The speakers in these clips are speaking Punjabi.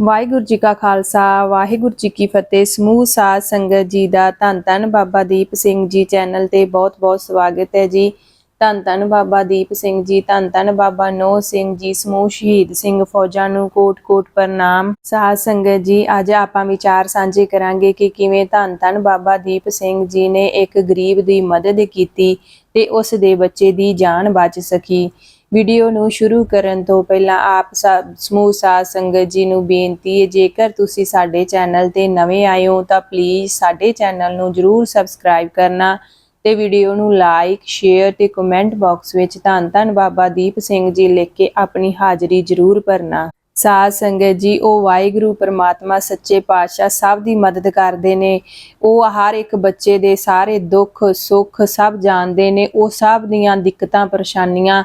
ਵਾਹਿਗੁਰੂ ਜੀ ਕਾ ਖਾਲਸਾ, ਵਾਹਿਗੁਰੂ ਜੀ ਕੀ ਫਤਿਹ। ਸਮੂਹ ਸਾਧ ਸੰਗਤ ਜੀ ਦਾ ਧੰਨ ਧੰਨ ਬਾਬਾ ਦੀਪ ਸਿੰਘ ਜੀ ਚੈਨਲ ਤੇ ਬਹੁਤ-ਬਹੁਤ ਸਵਾਗਤ ਹੈ ਜੀ। ਧੰਨ ਧੰਨ ਬਾਬਾ ਦੀਪ ਸਿੰਘ ਜੀ, ਧੰਨ ਧੰਨ ਬਾਬਾ ਨੋ ਸਿੰਘ ਜੀ, ਸਮੂਹ ਸ਼ਹੀਦ ਸਿੰਘ ਫੌਜਾਂ ਨੂੰ ਕੋਟ-ਕੋਟ ਪ੍ਰਣਾਮ। ਸਾਧ ਸੰਗਤ ਜੀ, ਅੱਜ ਆਪਾਂ ਵਿਚਾਰ ਸਾਂਝੇ ਕਰਾਂਗੇ ਕਿ ਕਿਵੇਂ ਧੰਨ ਧੰਨ ਬਾਬਾ ਦੀਪ ਸਿੰਘ ਜੀ ਨੇ ਇੱਕ ਗਰੀਬ ਦੀ ਮਦਦ ਕੀਤੀ ਤੇ ਉਸ ਦੇ ਬੱਚੇ ਦੀ ਜਾਨ ਬਚ ਸਕੀ। ਵੀਡੀਓ ਨੂੰ ਸ਼ੁਰੂ ਕਰਨ ਤੋਂ ਪਹਿਲਾਂ ਆਪ ਸਭ ਸਮੂਹ ਸਾਧ ਸੰਗਤ ਜੀ ਨੂੰ ਬੇਨਤੀ ਹੈ, ਜੇਕਰ ਤੁਸੀਂ ਸਾਡੇ ਚੈਨਲ ਤੇ ਨਵੇਂ ਆਏ ਹੋ ਤਾਂ ਪਲੀਜ਼ ਸਾਡੇ ਚੈਨਲ ਨੂੰ ਜਰੂਰ ਸਬਸਕ੍ਰਾਈਬ ਕਰਨਾ ਤੇ ਵੀਡੀਓ ਨੂੰ ਲਾਈਕ ਸ਼ੇਅਰ ਤੇ ਕਮੈਂਟ ਬਾਕਸ ਵਿੱਚ ਧੰਨ ਧੰਨ ਬਾਬਾ ਦੀਪ ਸਿੰਘ ਜੀ ਲਿਖ ਕੇ ਆਪਣੀ ਹਾਜ਼ਰੀ ਜਰੂਰ ਭਰਨਾ। ਸਾਧ ਸੰਗਤ ਜੀ, ਉਹ ਵਾਹਿਗੁਰੂ, ਪਰਮਾਤਮਾ, ਸੱਚੇ ਪਾਤਸ਼ਾਹ ਸਭ ਦੀ ਮਦਦ ਕਰਦੇ ਨੇ। ਉਹ ਹਰ ਇੱਕ ਬੱਚੇ ਦੇ ਸਾਰੇ ਦੁੱਖ, ਸੁੱਖ ਸਭ ਜਾਣਦੇ ਨੇ। ਉਹ ਸਭ ਦੀਆਂ ਦਿੱਕਤਾਂ, ਪਰੇਸ਼ਾਨੀਆਂ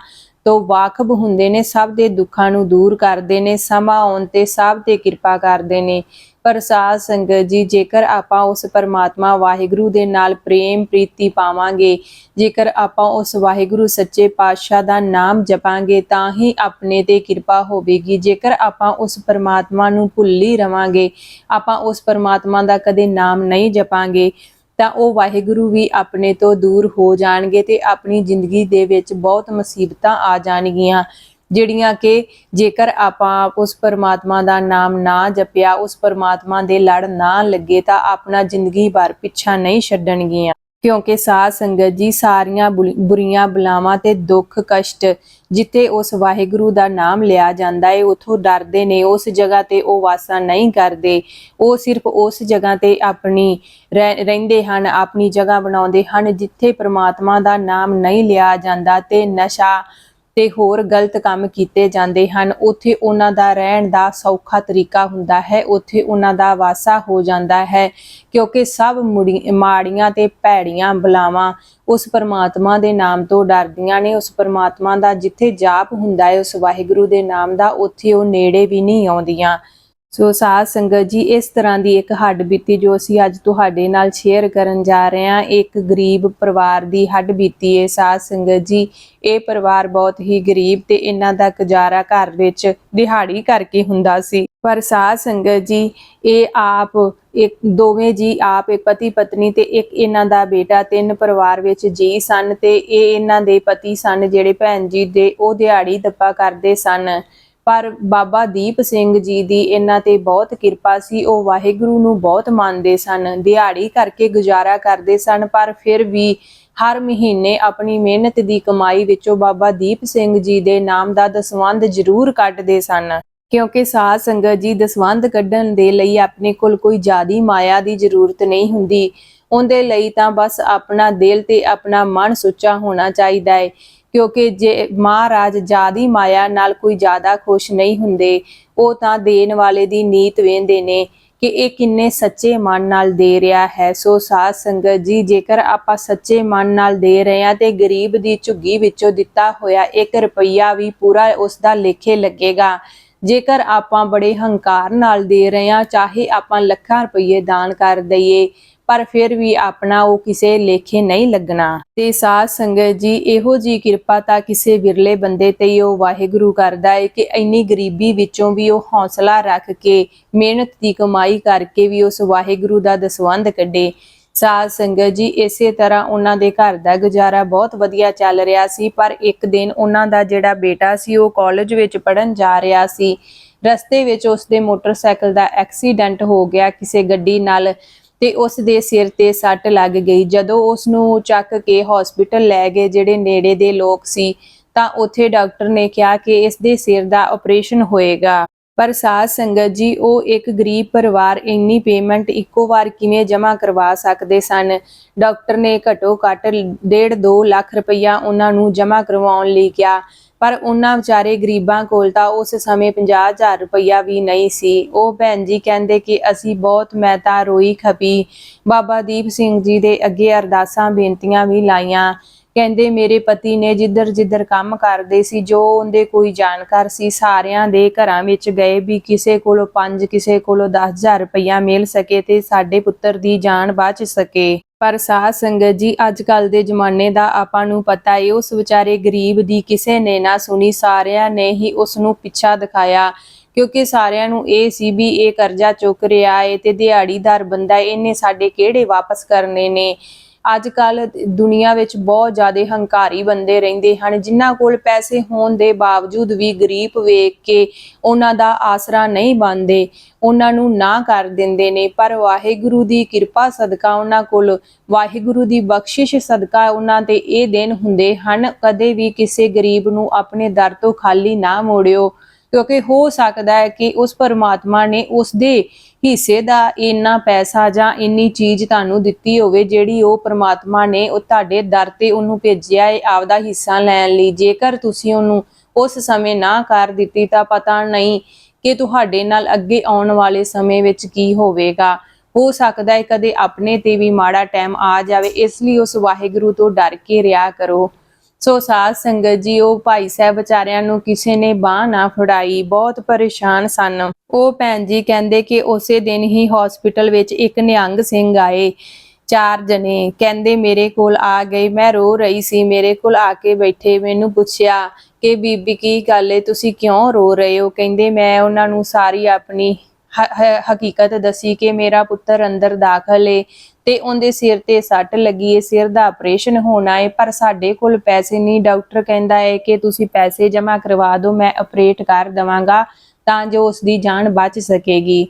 ਤੋਂ ਵਾਕਫ ਹੁੰਦੇ ਨੇ, ਸਭ ਦੇ ਦੁੱਖਾਂ ਨੂੰ ਦੂਰ ਕਰਦੇ ਨੇ, ਸਮਾਂ ਆਉਣ ਤੇ ਸਭ ਤੇ ਕਿਰਪਾ ਕਰਦੇ ਨੇ। ਪਰ ਸਾਧ ਸੰਗਤ ਜੀ, ਜੇਕਰ ਆਪਾਂ ਉਸ ਪਰਮਾਤਮਾ ਵਾਹਿਗੁਰੂ ਦੇ ਨਾਲ ਪ੍ਰੇਮ ਪ੍ਰੀਤੀ ਪਾਵਾਂਗੇ, ਜੇਕਰ ਆਪਾਂ ਉਸ ਵਾਹਿਗੁਰੂ ਸੱਚੇ ਪਾਤਸ਼ਾਹ ਦਾ ਨਾਮ ਜਪਾਂਗੇ, ਤਾਂ ਹੀ ਆਪਣੇ ਤੇ ਕਿਰਪਾ ਹੋਵੇਗੀ। ਜੇਕਰ ਆਪਾਂ ਉਸ ਪਰਮਾਤਮਾ ਨੂੰ ਭੁੱਲੀ ਰਵਾਂਗੇ, ਆਪਾਂ ਉਸ ਪਰਮਾਤਮਾ ਦਾ ਕਦੇ ਨਾਮ ਨਹੀਂ ਜਪਾਂਗੇ ਤਾਂ ਉਹ ਵਾਹਿਗੁਰੂ ਵੀ ਆਪਣੇ ਤੋਂ ਦੂਰ ਹੋ ਜਾਣਗੇ ਤੇ ਆਪਣੀ ਜ਼ਿੰਦਗੀ ਦੇ ਵਿੱਚ ਬਹੁਤ ਮੁਸੀਬਤਾਂ ਆ ਜਾਣਗੀਆਂ, ਜਿਹੜੀਆਂ ਕਿ ਜੇਕਰ ਆਪਾਂ ਉਸ ਪਰਮਾਤਮਾ ਦਾ ਨਾਮ ਨਾ ਜਪਿਆ, ਉਸ ਪਰਮਾਤਮਾ ਦੇ ਲੜ ਨਾ ਲੱਗੇ ਤਾਂ ਆਪਣਾ ਜ਼ਿੰਦਗੀ ਭਰ ਪਿੱਛਾ ਨਹੀਂ ਛੱਡਣਗੀਆਂ। ਕਿਉਂਕਿ ਸਾਧ ਸੰਗਤ ਜੀ ਸਾਰੀਆਂ ਬੁਰੀਆਂ ਬਲਾਵਾਂ ਤੇ ਦੁੱਖ ਕਸ਼ਟ ਜਿੱਥੇ ਉਸ ਵਾਹਿਗੁਰੂ ਦਾ ਨਾਮ ਲਿਆ ਜਾਂਦਾ ਹੈ ਉਥੋਂ ਡਰਦੇ ਨੇ, ਉਸ ਜਗ੍ਹਾ ਤੇ ਉਹ ਵਾਸਾ ਨਹੀਂ ਕਰਦੇ। ਉਹ ਸਿਰਫ ਉਸ ਜਗ੍ਹਾ ਤੇ ਆਪਣੀ ਰਹਿ- ਰਹਿੰਦੇ ਹਨ, ਆਪਣੀ ਜਗ੍ਹਾ ਬਣਾਉਂਦੇ ਹਨ, ਜਿੱਥੇ ਪ੍ਰਮਾਤਮਾ ਦਾ ਨਾਮ ਨਹੀਂ ਲਿਆ ਜਾਂਦਾ ਤੇ ਨਸ਼ਾ ਤੇ ਹੋਰ ਗਲਤ ਕੰਮ ਕੀਤੇ ਜਾਂਦੇ ਹਨ। ਉੱਥੇ ਉਹਨਾਂ ਦਾ ਰਹਿਣ ਦਾ ਸੌਖਾ ਤਰੀਕਾ ਹੁੰਦਾ ਹੈ। ਉੱਥੇ ਉਹਨਾਂ ਦਾ ਵਾਸਾ ਹੋ ਜਾਂਦਾ ਹੈ ਕਿਉਂਕਿ ਸਭ ਮੁੜੀ- ਮਾੜੀਆਂ ਤੇ ਭੈੜੀਆਂ ਬਲਾਵਾਂ ਉਸ ਪਰਮਾਤਮਾ ਦੇ ਨਾਮ ਤੋਂ ਡਰਦੀਆਂ ਨੇ। ਉਸ ਪਰਮਾਤਮਾ ਦਾ ਜਿੱਥੇ ਜਾਪ ਹੁੰਦਾ ਹੈ, ਉਸ ਵਾਹਿਗੁਰੂ ਦੇ ਨਾਮ ਦਾ, ਉੱਥੇ ਉਹ ਨੇੜੇ ਵੀ ਨਹੀਂ ਆਉਂਦੀਆਂ। ਸੋ ਸਾਧ ਸੰਗਤ ਜੀ, ਇਸ ਤਰ੍ਹਾਂ ਦੀ ਇੱਕ ਹੱਡ ਬੀਤੀ ਜੋ ਅਸੀਂ ਅੱਜ ਤੁਹਾਡੇ ਨਾਲ ਸ਼ੇਅਰ ਕਰਨ ਜਾ ਰਹੇ ਹਾਂ, ਇੱਕ ਗਰੀਬ ਪਰਿਵਾਰ ਦੀ ਹੱਡ ਬੀਤੀ ਹੈ ਸਾਧ ਸੰਗਤ ਜੀ। ਇਹ ਪਰਿਵਾਰ ਬਹੁਤ ਹੀ ਗਰੀਬ ਤੇ ਇਹਨਾਂ ਦਾ ਗੁਜ਼ਾਰਾ ਘਰ ਵਿੱਚ ਦਿਹਾੜੀ ਕਰਕੇ ਹੁੰਦਾ ਸੀ। ਪਰ ਸਾਧ ਸੰਗਤ ਜੀ, ਇਹ ਆਪ ਇੱਕ, ਦੋਵੇਂ ਜੀ ਆਪ ਇੱਕ ਪਤੀ ਪਤਨੀ ਤੇ ਇੱਕ ਇਹਨਾਂ ਦਾ ਬੇਟਾ ਤਿੰਨ ਪਰਿਵਾਰ ਵਿੱਚ ਜੀ ਸਨ ਤੇ ਇਹ ਇਹਨਾਂ ਦੇ ਪਤੀ ਸਨ ਜਿਹੜੇ ਭੈਣ ਜੀ ਦੇ ਉਹ ਦਿਹਾੜੀ ਦੱਪਾ ਕਰਦੇ ਸਨ। ਪਰ ਬਾਬਾ ਦੀਪ ਸਿੰਘ ਜੀ ਦੀ ਇਹਨਾਂ ਤੇ ਬਹੁਤ ਕਿਰਪਾ ਸੀ, ਉਹ ਵਾਹਿਗੁਰੂ ਨੂੰ ਬਹੁਤ ਮੰਨਦੇ ਸਨ, ਦਿਹਾੜੀ ਕਰਕੇ ਗੁਜ਼ਾਰਾ ਕਰਦੇ ਸਨ, ਪਰ ਫਿਰ ਵੀ ਹਰ ਮਹੀਨੇ ਆਪਣੀ ਮਿਹਨਤ ਦੀ ਕਮਾਈ ਵਿੱਚੋਂ ਬਾਬਾ ਦੀਪ ਸਿੰਘ ਜੀ ਦੇ ਨਾਮ ਦਾ ਦਸਵੰਧ ਜ਼ਰੂਰ ਕੱਢਦੇ ਸਨ। ਕਿਉਂਕਿ ਸਾਧ ਸੰਗਤ ਜੀ ਦਸਵੰਧ ਕੱਢਣ ਦੇ ਲਈ ਆਪਣੇ ਕੋਲ ਕੋਈ ਜਾਦੀ ਮਾਇਆ ਦੀ ਜ਼ਰੂਰਤ ਨਹੀਂ ਹੁੰਦੀ। ਉਹਦੇ ਲਈ ਤਾਂ ਬਸ ਆਪਣਾ ਦਿਲ ਤੇ ਆਪਣਾ ਮਨ ਸੁੱਚਾ ਹੋਣਾ ਚਾਹੀਦਾ ਹੈ। ਕਿਉਂਕਿ ਜੇ ਮਹਾਰਾਜ ਜਾਦੀ ਮਾਇਆ ਨਾਲ ਕੋਈ ਜ਼ਿਆਦਾ ਖੁਸ਼ ਨਹੀਂ ਹੁੰਦੇ, ਉਹ ਤਾਂ ਦੇਣ ਵਾਲੇ ਦੀ ਨੀਤ ਵੇਂਦੇ ਨੇ ਕਿ ਇਹ ਕਿੰਨੇ ਸੱਚੇ ਮਨ ਨਾਲ ਦੇ ਰਿਹਾ ਹੈ। ਸੋ ਸਾਧ ਸੰਗਤ ਜੀ, ਜੇਕਰ ਆਪਾਂ ਸੱਚੇ ਮਨ ਨਾਲ ਦੇ ਰਹੇ ਹਾਂ ਤੇ ਗਰੀਬ ਦੀ ਝੁੱਗੀ ਵਿੱਚੋਂ ਦਿੱਤਾ ਹੋਇਆ 1 ਰੁਪਈਆ ਵੀ ਪੂਰਾ ਉਸ ਦਾ ਲੇਖੇ ਲੱਗੇਗਾ। ਜੇਕਰ ਆਪਾਂ ਬੜੇ ਹੰਕਾਰ ਨਾਲ ਦੇ ਰਹੇ ਹਾਂ, ਚਾਹੇ ਆਪਾਂ ਲੱਖਾਂ ਰੁਪਈਏ ਦਾਨ ਕਰ ਦਈਏ ਪਰ ਫਿਰ ਵੀ ਆਪਣਾ ਉਹ ਕਿਸੇ ਲੇਖੇ ਨਹੀਂ ਲੱਗਣਾ। ਤੇ ਸਾਧ ਸੰਗਤ ਜੀ, ਇਹੋ ਜੀ ਕਿਰਪਾ ਤਾਂ ਕਿਸੇ ਵਿਰਲੇ ਬੰਦੇ ਤੇ ਹੀ ਉਹ ਵਾਹਿਗੁਰੂ ਕਰਦਾ ਹੈ ਕਿ ਇੰਨੀ ਗਰੀਬੀ ਵਿੱਚੋਂ ਵੀ ਉਹ ਹੌਸਲਾ ਰੱਖ ਕੇ, ਮਿਹਨਤ ਦੀ ਕਮਾਈ ਕਰਕੇ ਵੀ ਉਸ ਵਾਹਿਗੁਰੂ ਦਾ ਦਸਵੰਧ ਕੱਢੇ। ਸਾਧ ਸੰਗਤ ਜੀ, ਇਸੇ ਤਰ੍ਹਾਂ ਉਹਨਾਂ ਦੇ ਘਰ ਦਾ ਗੁਜ਼ਾਰਾ ਬਹੁਤ ਵਧੀਆ ਚੱਲ ਰਿਹਾ ਸੀ, ਪਰ ਇੱਕ ਦਿਨ ਉਹਨਾਂ ਦਾ ਜਿਹੜਾ ਬੇਟਾ ਸੀ, ਉਹ ਕਾਲਜ ਵਿੱਚ ਪੜਨ ਜਾ ਰਿਹਾ ਸੀ। ਰਸਤੇ ਵਿੱਚ ਉਸ ਦੇ ਮੋਟਰਸਾਈਕਲ ਦਾ ਐਕਸੀਡੈਂਟ ਹੋ ਗਿਆ, ਕਿਸੇ ਗੱਡੀ ਨਾਲ ਤੇ ਉਸ ਦੇ ਸਿਰ ਤੇ ਸੱਟ ਲੱਗ ਗਈ। ਜਦੋਂ ਉਸ ਨੂੰ ਚੱਕ ਕੇ ਹਸਪੀਟਲ ਲੈ ਗਏ, ਜਿਹੜੇ ਨੇੜੇ ਦੇ ਲੋਕ ਸੀ, ਤਾਂ ਉੱਥੇ ਡਾਕਟਰ ਨੇ ਕਿਹਾ ਕਿ ਇਸ ਦੇ ਸਿਰ ਦਾ ਆਪਰੇਸ਼ਨ ਹੋਏਗਾ। ਪਰ ਸਾਧ ਸੰਗਤ ਜੀ, ਉਹ ਇੱਕ ਗਰੀਬ ਪਰਿਵਾਰ, ਇੰਨੀ ਪੇਮੈਂਟ ਇੱਕੋ ਵਾਰ ਕਿਵੇਂ ਜਮ੍ਹਾਂ ਕਰਵਾ ਸਕਦੇ ਸਨ? ਡਾਕਟਰ ਨੇ ਘਟੋ ਘੱਟ 1.5 2 ਲੱਖ ਰੁਪਈਆ ਉਹਨਾਂ ਨੂੰ ਜਮ੍ਹਾਂ ਕਰਵਾਉਣ ਲਈ ਕਿਹਾ। ਪਰ ਉਹਨਾਂ ਵਿਚਾਰੇ ਗਰੀਬਾਂ ਕੋਲ ਤਾਂ ਉਸ ਸਮੇਂ 50000 ਰੁਪਈਆ ਵੀ ਨਹੀਂ ਸੀ। ਉਹ ਭੈਣ ਜੀ ਕਹਿੰਦੇ ਕਿ ਅਸੀਂ ਬਹੁਤ, ਮੈਂ ਤਾਂ ਰੋਈ ਖਪੀ। ਬਾਬਾ ਦੀਪ ਸਿੰਘ ਜੀ ਦੇ ਅੱਗੇ ਅਰਦਾਸਾਂ, ਬੇਨਤੀਆਂ ਵੀ ਲਾਈਆਂ। ਕਹਿੰਦੇ ਮੇਰੇ ਪਤੀ ਨੇ ਜਿੱਧਰ ਜਿੱਧਰ ਕੰਮ ਕਰਦੇ ਸੀ, ਜੋ ਉਹਦੇ ਕੋਈ ਜਾਣਕਾਰ ਸੀ, ਸਾਰਿਆਂ ਦੇ ਘਰਾਂ ਵਿੱਚ ਗਏ ਵੀ ਕਿਸੇ ਕੋਲੋਂ 5 ਕਿਸੇ ਕੋਲੋਂ 10000 ਰੁਪਇਆ ਮਿਲ ਸਕੇ ਤੇ ਸਾਡੇ ਪੁੱਤਰ ਦੀ ਜਾਨ ਬਚ ਸਕੇ। ਪਰ ਸਾਧ ਸੰਗਤ ਜੀ ਅੱਜ ਕੱਲ ਦੇ ਜ਼ਮਾਨੇ ਦਾ ਆਪਾਂ ਨੂੰ ਪਤਾ ਏ, ਉਸ ਵਿਚਾਰੇ ਗਰੀਬ ਦੀ ਕਿਸੇ ਨੇ ਨਾ ਸੁਣੀ, ਸਾਰਿਆਂ ਨੇ ਹੀ ਉਸ ਨੂੰ ਪਿੱਛਾ ਦਿਖਾਇਆ। ਕਿਉਂਕਿ ਸਾਰਿਆਂ ਨੂੰ ਇਹ ਸੀ ਵੀ ਇਹ ਕਰਜ਼ਾ ਚੁੱਕ ਰਿਹਾ ਏ ਤੇ ਦਿਹਾੜੀਦਾਰ ਬੰਦਾ ਇਹਨੇ ਸਾਡੇ ਕਿਹੜੇ ਵਾਪਸ ਕਰਨੇ ਨੇ? ਅੱਜ ਕੱਲ ਦੁਨੀਆ ਵਿੱਚ ਬਹੁਤ ਜ਼ਿਆਦਾ ਹੰਕਾਰੀ ਬੰਦੇ ਰਹਿੰਦੇ ਹਨ, ਜਿਨ੍ਹਾਂ ਕੋਲ ਪੈਸੇ ਹੋਣ ਦੇ ਬਾਵਜੂਦ ਵੀ ਗਰੀਬ ਵੇਖ ਕੇ ਉਹਨਾਂ ਦਾ ਆਸਰਾ ਨਹੀਂ ਬਣਦੇ, ਉਹਨਾਂ ਨੂੰ ਨਾ ਕਰ ਦਿੰਦੇ ਨੇ। ਪਰ ਵਾਹਿਗੁਰੂ ਦੀ ਕਿਰਪਾ ਸਦਕਾ ਉਹਨਾਂ ਕੋਲ, ਵਾਹਿਗੁਰੂ ਦੀ ਬਖਸ਼ਿਸ਼ ਸਦਕਾ ਉਹਨਾਂ ਤੇ ਇਹ ਦਿਨ ਹੁੰਦੇ ਹਨ, ਕਦੇ ਵੀ ਕਿਸੇ ਗਰੀਬ ਨੂੰ ਆਪਣੇ ਦਰ ਤੋਂ ਖਾਲੀ ਨਾ ਮੋੜਿਓ। ਕਿਉਂਕਿ ਹੋ ਸਕਦਾ ਹੈ ਕਿ ਉਸ ਪਰਮਾਤਮਾ ਨੇ ਉਸ ਦੇ ਹਿੱਸੇ ਦਾ ਇੰਨਾ ਪੈਸਾ ਜਾਂ ਇੰਨੀ ਚੀਜ਼ ਤੁਹਾਨੂੰ ਦਿੱਤੀ ਹੋਵੇ, ਜਿਹੜੀ ਉਹ ਪਰਮਾਤਮਾ ਨੇ ਉਹ ਤੁਹਾਡੇ ਦਰ ਤੇ ਉਹਨੂੰ ਭੇਜਿਆ ਹੈ, ਆਪਦਾ ਹਿੱਸਾ ਲੈਣ ਲਈ। ਜੇਕਰ ਤੁਸੀਂ ਉਹਨੂੰ ਉਸ ਸਮੇਂ ਨਾ ਕਰ ਦਿੱਤੀ, ਤਾਂ ਪਤਾ ਨਹੀਂ ਕਿ ਤੁਹਾਡੇ ਨਾਲ ਅੱਗੇ ਆਉਣ ਵਾਲੇ ਸਮੇਂ ਵਿੱਚ ਕੀ ਹੋਵੇਗਾ। ਹੋ ਸਕਦਾ ਹੈ ਕਦੇ ਆਪਣੇ ਤੇ ਵੀ ਮਾੜਾ ਟਾਈਮ ਆ ਜਾਵੇ, ਇਸ ਲਈ ਉਸ ਵਾਹਿਗੁਰੂ ਤੋਂ ਡਰ ਕੇ ਰਿਹਾ ਕਰੋ। ਸੋ ਸਾਧ ਸੰਗਤ ਜੀ, ਉਹ ਭਾਈ ਸਾਹਿਬ ਵਿਚਾਰਿਆਂ ਨੂੰ ਕਿਸੇ ਨੇ ਬਾਹ ਨਾ ਫੜਾਈ, ਬਹੁਤ ਪਰੇਸ਼ਾਨ ਸਨ। ਉਹ ਭੈਣ ਜੀ ਕਹਿੰਦੇ ਕਿ ਉਸੇ ਦਿਨ ਹੀ ਹਸਪੀਟਲ ਵਿੱਚ ਇੱਕ ਨਿਹੰਗ ਸਿੰਘ ਆਏ, ਚਾਰ ਜਣੇ। ਕਹਿੰਦੇ, ਮੇਰੇ ਕੋਲ ਆ ਗਏ, ਮੈਂ ਰੋ ਰਹੀ ਸੀ। ਮੇਰੇ ਕੋਲ ਆ ਕੇ ਬੈਠੇ, ਮੈਨੂੰ ਪੁੱਛਿਆ ਕਿ, ਬੀਬੀ, ਕੀ ਗੱਲ ਏ? ਤੁਸੀਂ ਕਿਉਂ ਰੋ ਰਹੇ ਹੋ? ਕਹਿੰਦੇ, ਮੈਂ ਉਹਨਾਂ ਨੂੰ ਸਾਰੀ ਆਪਣੀ ਹਕੀਕਤ ਦੱਸੀ ਕਿ ਮੇਰਾ ਪੁੱਤਰ ਅੰਦਰ ਦਾਖਲ ਏ ਤੇ ਉਹਦੇ ਸਿਰ ਤੇ ਸੱਟ ਲੱਗੀ ਏ, ਸਿਰ ਦਾ ਆਪਰੇਸ਼ਨ ਹੋਣਾ ਏ, ਪਰ ਸਾਡੇ ਕੋਲ ਪੈਸੇ ਨਹੀਂ। ਡਾਕਟਰ ਕਹਿੰਦਾ ਏ ਕਿ ਤੁਸੀਂ ਪੈਸੇ ਜਮ੍ਹਾਂ ਕਰਵਾ ਦਿਓ, ਮੈਂ ਆਪਰੇਟ ਕਰ ਦਵਾਂਗਾ ਤਾਂ ਜੋ ਉਸ ਦੀ ਜਾਨ ਬਚ ਸਕੇਗੀ।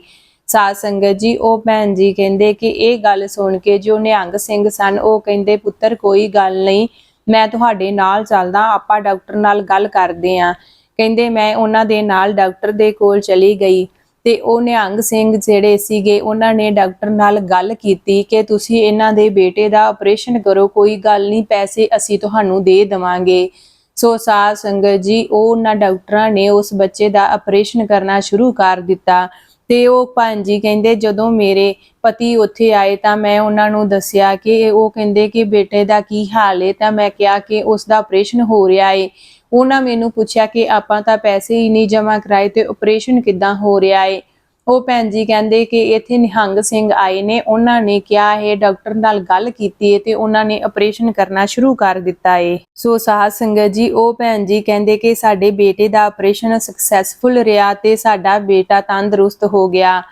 ਸਾਧ ਸੰਗਤ ਜੀ, ਉਹ ਭੈਣ ਜੀ ਕਹਿੰਦੇ ਕਿ ਇਹ ਗੱਲ ਸੁਣ ਕੇ ਜੋ ਨਿਹੰਗ ਸਿੰਘ ਸਨ, ਉਹ ਕਹਿੰਦੇ, ਪੁੱਤਰ, ਕੋਈ ਗੱਲ ਨਹੀਂ, ਮੈਂ ਤੁਹਾਡੇ ਨਾਲ ਚੱਲਦਾ, ਆਪਾਂ ਡਾਕਟਰ ਨਾਲ ਗੱਲ ਕਰਦੇ ਆਂ। ਕਹਿੰਦੇ, ਮੈਂ ਉਹਨਾਂ ਦੇ ਨਾਲ ਡਾਕਟਰ ਦੇ ਕੋਲ ਚਲੀ ਗਈ। ਤੇ ਉਹ ਨਿਹੰਗ ਸਿੰਘ ਜਿਹੜੇ ਸੀਗੇ, ਉਹਨਾਂ ਨੇ ਡਾਕਟਰ ਨਾਲ ਗੱਲ ਕੀਤੀ ਕਿ ਤੁਸੀਂ ਇਹਨਾਂ ਦੇ ਬੇਟੇ ਦਾ ਆਪਰੇਸ਼ਨ ਕਰੋ, ਕੋਈ ਗੱਲ ਨਹੀਂ, ਪੈਸੇ ਅਸੀਂ ਤੁਹਾਨੂੰ ਦੇ ਦੇਵਾਂਗੇ। ਸੋ ਸਾਧ ਸੰਗਤ ਜੀ, ਉਹ ਉਹਨਾਂ ਡਾਕਟਰਾਂ ਨੇ ਉਸ ਬੱਚੇ ਦਾ ਆਪਰੇਸ਼ਨ ਕਰਨਾ ਸ਼ੁਰੂ ਕਰ ਦਿੱਤਾ ਤੇ ਉਹ ਭਾਂਜੀ ਕਹਿੰਦੇ, ਜਦੋਂ ਮੇਰੇ ਪਤੀ ਉੱਥੇ ਆਏ ਤਾਂ ਮੈਂ ਉਹਨਾਂ ਨੂੰ ਦੱਸਿਆ ਕਿ ਉਹ ਕਹਿੰਦੇ ਕਿ ਬੇਟੇ ਦਾ ਕੀ ਹਾਲ ਹੈ ਤਾਂ ਮੈਂ ਕਿਹਾ ਕਿ ਉਸ ਦਾ ਆਪਰੇਸ਼ਨ ਹੋ ਰਿਹਾ ਏ। ਉਹਨਾਂ ਮੈਨੂੰ ਪੁੱਛਿਆ ਕਿ ਆਪਾਂ ਤਾਂ ਪੈਸੇ ਹੀ ਨਹੀਂ ਜਮ੍ਹਾਂ ਕਰਾਏ ਤੇ ਆਪਰੇਸ਼ਨ ਕਿੱਦਾਂ ਹੋ ਰਿਹਾ ਏ? ਉਹ ਭੈਣ ਜੀ ਕਹਿੰਦੇ ਕਿ ਇੱਥੇ ਨਿਹੰਗ ਸਿੰਘ ਆਏ ਨੇ, ਉਹਨਾਂ ਨੇ ਕਿਹਾ ਹੈ ਡਾਕਟਰ ਨਾਲ ਗੱਲ ਕੀਤੀ ਹੈ ਤੇ ਉਹਨਾਂ ਨੇ ਆਪਰੇਸ਼ਨ ਕਰਨਾ ਸ਼ੁਰੂ ਕਰ ਦਿੱਤਾ ਏ। ਸੋ ਸਾਧ ਸੰਗਤ ਜੀ, ਉਹ ਭੈਣ ਜੀ ਕਹਿੰਦੇ ਕਿ ਸਾਡੇ ਬੇਟੇ ਦਾ ਆਪਰੇਸ਼ਨ ਸਕਸੈਸਫੁਲ ਰਿਹਾ ਤੇ ਸਾਡਾ ਬੇਟਾ ਤੰਦਰੁਸਤ ਹੋ ਗਿਆ।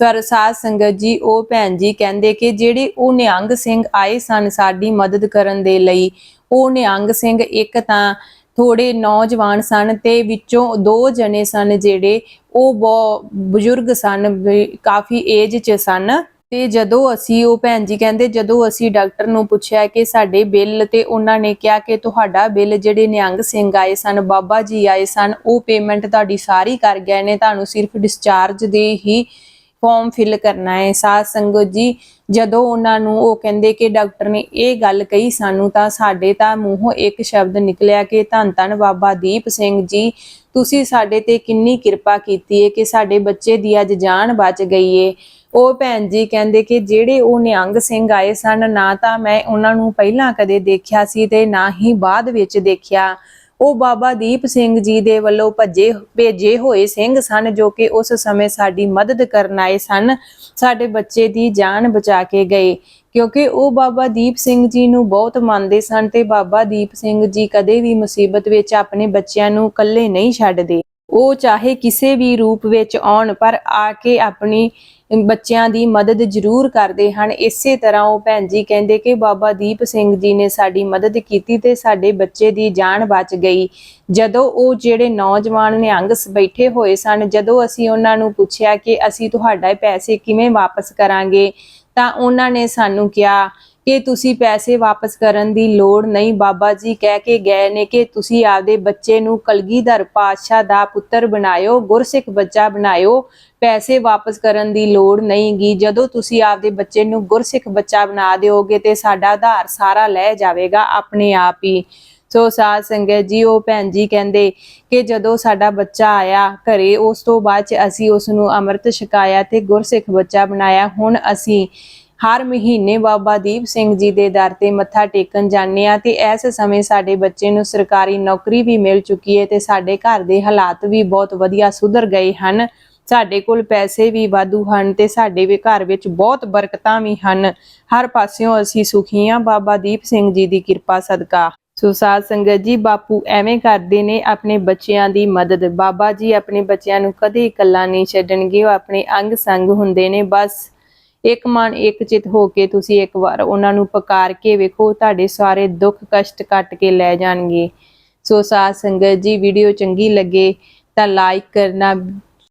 ਪਰ ਸਾਧ ਸੰਗਤ ਜੀ, ਉਹ ਭੈਣ ਜੀ ਕਹਿੰਦੇ ਕਿ ਜਿਹੜੇ ਉਹ ਨਿਹੰਗ ਸਿੰਘ ਆਏ ਸਨ ਸਾਡੀ ਮਦਦ ਕਰਨ ਦੇ ਲਈ, ਉਹ ਨਿਹੰਗ ਸਿੰਘ ਇੱਕ ਤਾਂ ਥੋੜੇ ਨੌਜਵਾਨ ਸਨ ਤੇ ਵਿੱਚੋਂ ਦੋ ਜਣੇ ਸਨ ਜਿਹੜੇ ਉਹ ਬਹੁਤ ਬਜ਼ੁਰਗ ਸਨ ਕਾਫੀ ਏਜ 'ਚ ਸਨ। ਤੇ ਜਦੋਂ ਅਸੀਂ ਉਹ ਭੈਣ ਜੀ ਕਹਿੰਦੇ, ਜਦੋਂ ਅਸੀਂ ਡਾਕਟਰ ਨੂੰ ਪੁੱਛਿਆ ਕਿ ਸਾਡੇ ਬਿੱਲ ਤੇ ਉਹਨਾਂ ਨੇ ਕਿਹਾ ਕਿ ਤੁਹਾਡਾ ਬਿੱਲ ਜਿਹੜੇ ਨਿਹੰਗ ਸਿੰਘ ਆਏ ਸਨ, ਬਾਬਾ ਜੀ ਆਏ ਸਨ, ਉਹ ਪੇਮੈਂਟ ਤੁਹਾਡੀ ਸਾਰੀ ਕਰ ਗਏ ਨੇ, ਤੁਹਾਨੂੰ ਸਿਰਫ ਡਿਸਚਾਰਜ ਦੇ ਹੀ ਫਾਰਮ ਫਿਲ ਕਰਨਾ ਹੈ। ਸਾਧ ਸੰਗਤ ਜੀ, ਜਦੋਂ ਉਹਨਾਂ ਨੂੰ ਉਹ ਕਹਿੰਦੇ ਕਿ ਡਾਕਟਰ ਨੇ ਇਹ ਗੱਲ ਕਹੀ ਸਾਨੂੰ ਤਾਂ ਸਾਡੇ ਤਾਂ ਮੂੰਹੋਂ ਇੱਕ ਸ਼ਬਦ ਨਿਕਲਿਆ ਕਿ ਧੰਨ ਧੰਨ ਬਾਬਾ ਦੀਪ ਸਿੰਘ ਜੀ, ਤੁਸੀਂ ਸਾਡੇ ਤੇ ਕਿੰਨੀ ਕਿਰਪਾ ਕੀਤੀ ਹੈ ਕਿ ਸਾਡੇ ਬੱਚੇ ਦੀ ਅੱਜ ਜਾਨ ਬਚ ਗਈ ਏ। ਉਹ ਭੈਣ ਜੀ ਕਹਿੰਦੇ ਕਿ ਜਿਹੜੇ ਉਹ ਨਿਹੰਗ ਸਿੰਘ ਆਏ ਸਨ, ਨਾ ਤਾਂ ਮੈਂ ਉਹਨਾਂ ਨੂੰ ਪਹਿਲਾਂ ਕਦੇ ਦੇਖਿਆ ਸੀ ਤੇ ਨਾ ਹੀ ਬਾਅਦ ਵਿੱਚ ਦੇਖਿਆ। ਉਹ ਬਾਬਾ ਦੀਪ ਸਿੰਘ ਜੀ ਦੇ ਵੱਲੋਂ ਭੱਜੇ ਭੇਜੇ ਹੋਏ ਸਿੰਘ ਸਨ ਜੋ ਕਿ ਉਸ ਸਮੇਂ ਸਾਡੀ ਮਦਦ ਕਰਨ ਆਏ ਸਨ। ਸਾਡੇ ਬੱਚੇ ਦੀ ਜਾਨ ਬਚਾ ਕੇ ਗਏ। ਕਿਉਂਕਿ ਉਹ ਬਾਬਾ ਦੀਪ ਸਿੰਘ ਜੀ ਨੂੰ ਬਹੁਤ ਮੰਨਦੇ ਸਨ ਤੇ ਬਾਬਾ ਦੀਪ ਸਿੰਘ ਜੀ ਕਦੇ ਵੀ ਮੁਸੀਬਤ ਵਿੱਚ ਆਪਣੇ ਬੱਚਿਆਂ ਨੂੰ ਇਕੱਲੇ ਨਹੀਂ ਛੱਡਦੇ। ਉਹ ਚਾਹੇ ਕਿਸੇ ਵੀ ਰੂਪ ਵਿੱਚ ਆਉਣ, ਪਰ ਆ ਕੇ ਆਪਣੀ ਬੱਚਿਆਂ ਦੀ ਮਦਦ ਜ਼ਰੂਰ ਕਰਦੇ ਹਨ। ਇਸੇ ਤਰ੍ਹਾਂ ਉਹ ਭੈਣ ਜੀ ਕਹਿੰਦੇ ਕਿ ਬਾਬਾ ਦੀਪ ਸਿੰਘ ਜੀ ਨੇ ਸਾਡੀ ਮਦਦ ਕੀਤੀ ਤੇ ਸਾਡੇ ਬੱਚੇ ਦੀ ਜਾਨ ਬਚ ਗਈ। ਜਦੋਂ ਉਹ ਜਿਹੜੇ ਨੌਜਵਾਨ ਨਿਹੰਗ ਬੈਠੇ ਹੋਏ ਸਨ, ਜਦੋਂ ਅਸੀਂ ਉਹਨਾਂ ਨੂੰ ਪੁੱਛਿਆ ਕਿ ਅਸੀਂ ਤੁਹਾਡਾ ਪੈਸੇ ਕਿਵੇਂ ਵਾਪਸ ਕਰਾਂਗੇ, ਤਾਂ ਉਹਨਾਂ ਨੇ ਸਾਨੂੰ ਕਿਹਾ ਕਿ ਤੁਸੀਂ ਪੈਸੇ ਵਾਪਸ ਕਰਨ ਦੀ ਲੋੜ ਨਹੀਂ। ਬਾਬਾ ਜੀ ਕਹਿ ਕੇ ਗਏ ਨੇ ਕਿ ਤੁਸੀਂ ਆਪਦੇ ਬੱਚੇ ਨੂੰ ਕਲਗੀਧਰ ਪਾਤਸ਼ਾਹ ਦਾ ਪੁੱਤਰ ਬਣਾਇਓ, ਗੁਰਸਿੱਖ ਬੱਚਾ ਬਣਾਇਓ। ਪੈਸੇ ਵਾਪਸ ਕਰਨ ਦੀ ਲੋੜ ਨਹੀਂਗੀ। ਜਦੋਂ ਤੁਸੀਂ ਆਪਦੇ ਬੱਚੇ ਨੂੰ ਗੁਰਸਿੱਖ ਬੱਚਾ ਬਣਾ ਦਿਓਗੇ ਤੇ ਸਾਡਾ ਆਧਾਰ ਸਾਰਾ ਲੈ ਜਾਵੇਗਾ ਆਪਣੇ ਆਪ ਹੀ। ਸੋ ਸਾਧ ਸੰਗਤ ਜੀ, ਉਹ ਭੈਣ ਜੀ ਕਹਿੰਦੇ ਕਿ ਜਦੋਂ ਸਾਡਾ ਬੱਚਾ ਆਇਆ ਘਰੇ, ਉਸ ਤੋਂ ਬਾਅਦ ਚ ਅਸੀਂ ਉਸ ਨੂੰ ਅੰਮ੍ਰਿਤ ਛਕਾਇਆ ਤੇ ਗੁਰਸਿੱਖ ਬੱਚਾ ਬਣਾਇਆ। ਹੁਣ ਅਸੀਂ ਹਰ ਮਹੀਨੇ ਬਾਬਾ ਦੀਪ ਸਿੰਘ ਜੀ ਦੇ ਦਰ ਤੇ ਮੱਥਾ ਟੇਕਣ ਜਾਂਦੇ ਆ ਤੇ ਇਸ ਸਮੇਂ ਸਾਡੇ ਬੱਚੇ ਨੂੰ ਸਰਕਾਰੀ ਨੌਕਰੀ ਵੀ ਮਿਲ ਚੁੱਕੀ ਹੈ ਤੇ ਸਾਡੇ ਘਰ ਦੇ ਹਾਲਾਤ ਵੀ ਬਹੁਤ ਵਧੀਆ ਸੁਧਰ ਗਏ ਹਨ। ਸਾਡੇ ਕੋਲ ਪੈਸੇ ਵੀ ਵਾਧੂ ਹਨ ਤੇ ਸਾਡੇ ਘਰ ਵਿੱਚ ਬਹੁਤ ਬਰਕਤਾਂ ਵੀ ਹਨ। ਹਰ ਪਾਸਿਓਂ ਅਸੀਂ ਸੁਖੀ ਹਾਂ। ਬਾਬਾ ਦੀਪ ਸਿੰਘ ਜੀ ਦੀ ਕਿਰਪਾ ਸਦਕਾ। ਸੋ ਸਾਧ ਸੰਗਤ ਜੀ, ਬਾਪੂ ਐਵੇਂ ਕਰਦੇ ਨੇ, ਆਪਣੇ ਬੱਚਿਆਂ ਦੀ ਮਦਦ। ਬਾਬਾ ਜੀ ਆਪਣੇ ਬੱਚਿਆਂ ਨੂੰ ਕਦੇ ਇਕੱਲਾ ਨਹੀਂ ਛੱਡਣਗੇ, ਉਹ ਆਪਣੇ ਅੰਗ ਸੰਗ ਹੁੰਦੇ ਨੇ। ਬਸ ਇੱਕ ਮਨ, ਇੱਕ ਚਿਤ ਹੋ ਕੇ ਤੁਸੀਂ ਇੱਕ ਵਾਰ ਉਹਨਾਂ ਨੂੰ ਪੁਕਾਰ ਕੇ ਵੇਖੋ, ਤੁਹਾਡੇ ਸਾਰੇ ਦੁੱਖ ਕਸ਼ਟ ਕੱਟ ਕੇ ਲੈ ਜਾਣਗੇ। ਸੋ ਸਾਧ ਸੰਗਤ ਜੀ ਵੀਡੀਓ ਚੰਗੀ ਲੱਗੇ ਤਾਂ ਲਾਈਕ ਕਰਨਾ